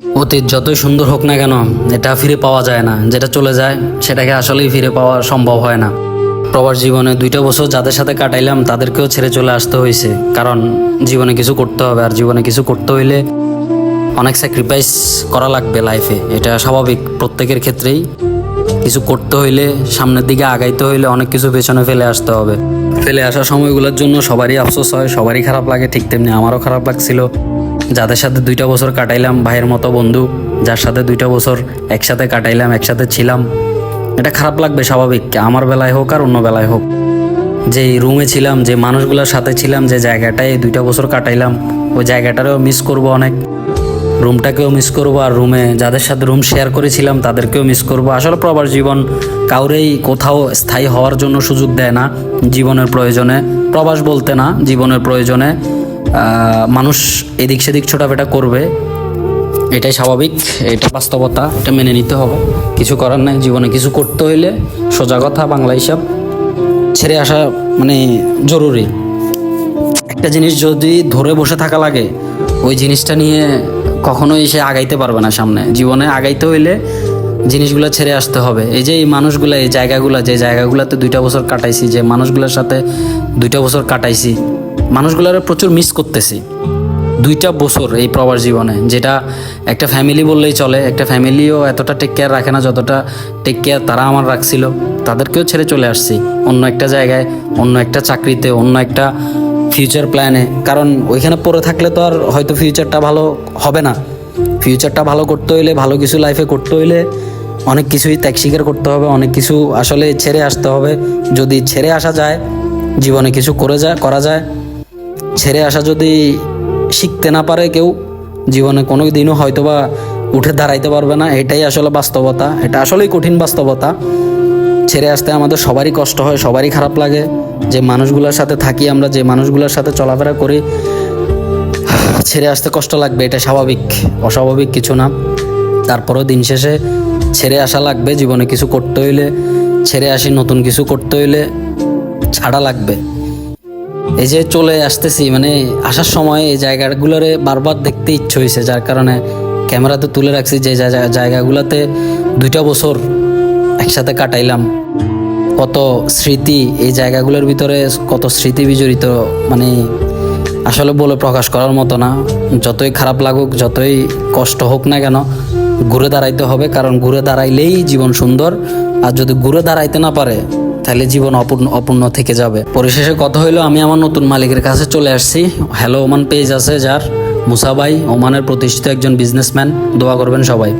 অতীত যতই সুন্দর হোক না কেন, এটা ফিরে পাওয়া যায় না। যেটা চলে যায়, সেটাকে আসলেই ফিরে পাওয়া সম্ভব হয় না। প্রবাস জীবনে দুইটা বছর যাদের সাথে কাটাইলাম, তাদেরকেও ছেড়ে চলে আসতে হয়েছে। কারণ জীবনে কিছু করতে হবে, আর জীবনে কিছু করতে হইলে অনেক স্যাক্রিফাইস করা লাগবে লাইফে এটা স্বাভাবিক, প্রত্যেকের ক্ষেত্রেই। কিছু করতে হইলে, সামনের দিকে আগাইতে হইলে অনেক কিছু পেছনে ফেলে আসতে হবে। ফেলে আসা সময়গুলোর জন্য সবারই আফসোস হয়, সবারই খারাপ লাগে, ঠিক তেমনি আমারও খারাপ লাগছিল। যাদের সাথে দুইটা বছর কাটাইলাম, ভাইয়ের মতো বন্ধু, যার সাথে দুইটা বছর একসাথে কাটাইলাম, একসাথে ছিলাম, এটা খারাপ লাগবে স্বাভাবিক, আমার বেলায় হোক আর অন্য বেলায় হোক। যে রুমে ছিলাম, যে মানুষগুলোর সাথে ছিলাম, যে জায়গাটায় দুইটা বছর কাটাইলাম, ওই জায়গাটারেও মিস করব অনেক। রুমটাকেও মিস করব আর রুমে যাদের সাথে রুম শেয়ার করেছিলাম, তাদেরকেও মিস করব। আসলে প্রবাস জীবন কাউরেই কোথাও স্থায়ী হওয়ার জন্য সুযোগ দেয় না জীবনের প্রয়োজনে। প্রবাস বলতে না, জীবনের প্রয়োজনে। মানুষ এদিক সেদিক ছোটাফেটা করবে, এটাই স্বাভাবিক, এটা বাস্তবতা, এটা মেনে নিতে হবে। কিছু করার নাই, জীবনে কিছু করতে হইলে সোজা কথা, বাংলা হিসাব ছেড়ে আসা মানে জরুরি। একটা জিনিস যদি ধরে বসে থাকা লাগে, ওই জিনিসটা নিয়ে কখনোই সে আগাইতে পারবে না সামনে। জীবনে আগাইতে হইলে জিনিসগুলো ছেড়ে আসতে হবে। এই যে এই মানুষগুলো, এই জায়গাগুলো, যে জায়গাগুলোতে দুইটা বছর কাটাইছি, যে মানুষগুলোর সাথে দুইটা বছর কাটাইছি মানুষগুলোর প্রচুর মিস করতেছি। দুইটা বছর এই প্রবাস জীবনে, যেটা একটা ফ্যামিলি বললেই চলে, একটা ফ্যামিলিও এতটা টেক কেয়ার রাখে না যতটা টেক কেয়ার তারা আমার রাখছিল। তাদেরকেও ছেড়ে চলে আসছি, অন্য একটা জায়গায়, অন্য একটা চাকরিতে, অন্য একটা ফিউচার প্ল্যানে কারণ ওইখানে পড়ে থাকলে তো আর হয়তো ফিউচারটা ভালো হবে না। ফিউচারটা ভালো করতে হইলে, ভালো কিছু লাইফে করতে হইলে অনেক কিছুই ত্যাগ স্বীকার করতে হবে, অনেক কিছু আসলে ছেড়ে আসতে হবে। যদি ছেড়ে আসা যায়, জীবনে কিছু করে যায় করা যায় ছেড়ে আসা যদি শিখতে না পারে কেউ, জীবনে কোনো দিনও হয়তো বা উঠে দাঁড়াইতে পারবে না। এটাই আসলে বাস্তবতা, এটা আসলেই কঠিন বাস্তবতা। ছেড়ে আসতে আমাদের সবারই কষ্ট হয়, সবারই খারাপ লাগে। যে মানুষগুলোর সাথে থাকি আমরা, যে মানুষগুলোর সাথে চলাফেরা করি, ছেড়ে আসতে কষ্ট লাগবে, এটা স্বাভাবিক। অস্বাভাবিক কিছু না। তারপরেও দিন শেষে ছেড়ে আসা লাগবে, জীবনে কিছু করতে হইলে ছেড়ে আসি, নতুন কিছু করতে হইলে ছাড়া লাগবে। এই যে চলে আসতেছি মানে আসার সময় এই জায়গাগুলোরে বারবার দেখতে ইচ্ছে হয়েছে, যার কারণে ক্যামেরাতে তুলে রাখছি, যে জায়গা- জায়গাগুলোতে দুইটা বছর একসাথে কাটাইলাম। কত স্মৃতি, এই জায়গাগুলোর ভিতরে কত স্মৃতি বিজড়িত মানে আসলে বলে প্রকাশ করার মতো না। যতই খারাপ লাগুক, যতই কষ্ট হোক না কেন, ঘুরে দাঁড়াইতে হবে, কারণ ঘুরে দাঁড়াইলেই জীবন সুন্দর। আর যদি ঘুরে দাঁড়াইতে না পারে তাহলে জীবন অপূর্ণ অপূর্ণ থেকে যাবে। পরিশেষে কথা হইল, আমি আমার নতুন মালিকের কাছে চলে আসছি। হ্যালো ওমান পেজ আছে যার। মুসাবাই ওমানের প্রতিষ্ঠিত একজন বিজনেসম্যান দোয়া করবেন সবাই।